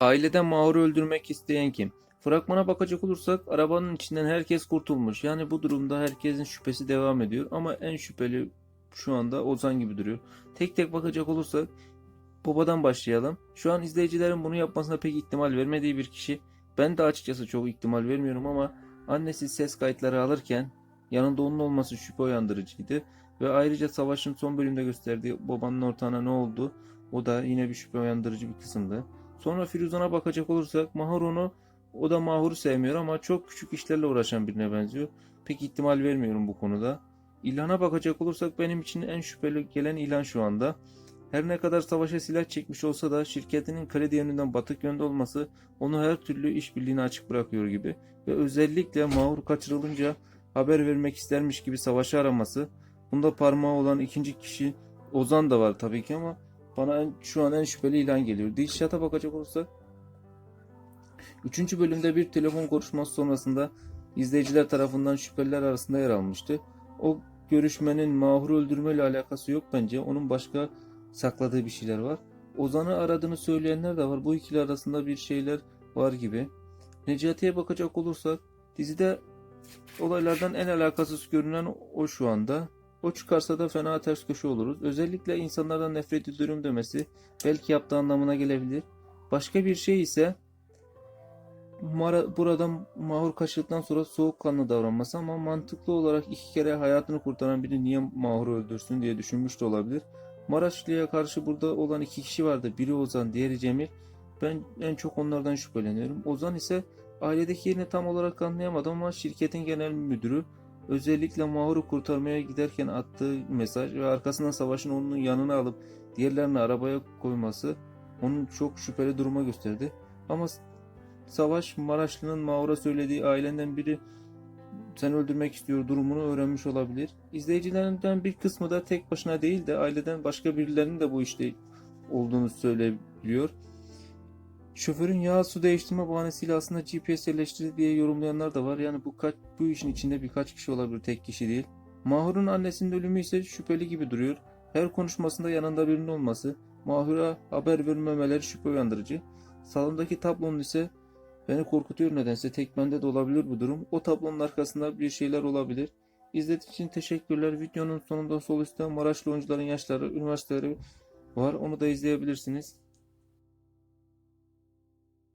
Aileden Mahur'u öldürmek isteyen kim? Fragmana bakacak olursak arabanın içinden herkes kurtulmuş. Yani bu durumda herkesin şüphesi devam ediyor. Ama en şüpheli şu anda Ozan gibi duruyor. Tek tek bakacak olursak babadan başlayalım. Şu an izleyicilerin bunu yapmasına pek ihtimal vermediği bir kişi. Ben de açıkçası çok ihtimal vermiyorum ama annesi ses kayıtları alırken yanında onun olması şüphe uyandırıcıydı. Ve ayrıca savaşın son bölümde gösterdiği babanın ortağına ne oldu? O da yine bir şüphe uyandırıcı bir kısımdı. Sonra Firuzan'a bakacak olursak Mahur onu o da Mahur'u sevmiyor ama çok küçük işlerle uğraşan birine benziyor. Pek ihtimal vermiyorum bu konuda. İlhan'a bakacak olursak benim için en şüpheli gelen İlhan şu anda. Her ne kadar savaşa silah çekmiş olsa da şirketinin kredi yönünden batık yönde olması onu her türlü işbirliğine açık bırakıyor gibi. Ve özellikle Mahur kaçırılınca haber vermek istermiş gibi savaşı araması. Bunda parmağı olan ikinci kişi Ozan da var tabii ki ama bana en, şu an en şüpheli ilan geliyor. Dişat'a bakacak olursak Üçüncü bölümde bir telefon konuşması sonrasında izleyiciler tarafından şüpheliler arasında yer almıştı. O görüşmenin Mahur'u öldürmeyle alakası yok bence. Onun başka sakladığı bir şeyler var. Ozan'ı aradığını söyleyenler de var. Bu ikili arasında bir şeyler var gibi. Necati'ye bakacak olursak dizide olaylardan en alakasız görünen o şu anda. O çıkarsa da fena ters köşe oluruz. Özellikle insanlardan nefret ediyorum demesi belki yaptığı anlamına gelebilir. Başka bir şey ise Mara, buradan Mahur kaçırdıktan sonra soğukkanlı davranması ama mantıklı olarak iki kere hayatını kurtaran biri niye Mahur'u öldürsün diye düşünmüş de olabilir. Maraşlı'ya karşı burada olan iki kişi vardı. Biri Ozan, diğeri Cemil. Ben en çok onlardan şüpheleniyorum. Ozan ise ailedeki yerini tam olarak anlayamadım ama şirketin genel müdürü özellikle Mahur'u kurtarmaya giderken attığı mesaj ve arkasından savaşın onun yanına alıp diğerlerini arabaya koyması onu çok şüpheli duruma gösterdi. Ama Savaş Maraşlı'nın Mahur'a söylediği ailenden biri sen öldürmek istiyor durumunu öğrenmiş olabilir. İzleyicilerinden bir kısmı da tek başına değil de aileden başka birilerinin de bu işte olduğunu söyleyebiliyor. Şoförün yağ su değiştirme bahanesiyle aslında GPS yerleştirdi diye yorumlayanlar da var. Yani bu kaç, bu işin içinde birkaç kişi olabilir, tek kişi değil. Mahur'un annesinin ölümü ise şüpheli gibi duruyor. Her konuşmasında yanında birinin olması, Mahur'a haber vermemeleri şüphe uyandırıcı. Salondaki tablonun ise Beni korkutuyor nedense. Tek bende de olabilir bu durum. O tablonun arkasında bir şeyler olabilir. İzlediğiniz için teşekkürler. Videonun sonunda sol üstte Maraşlı oyuncuların yaşları, üniversiteleri var. Onu da izleyebilirsiniz.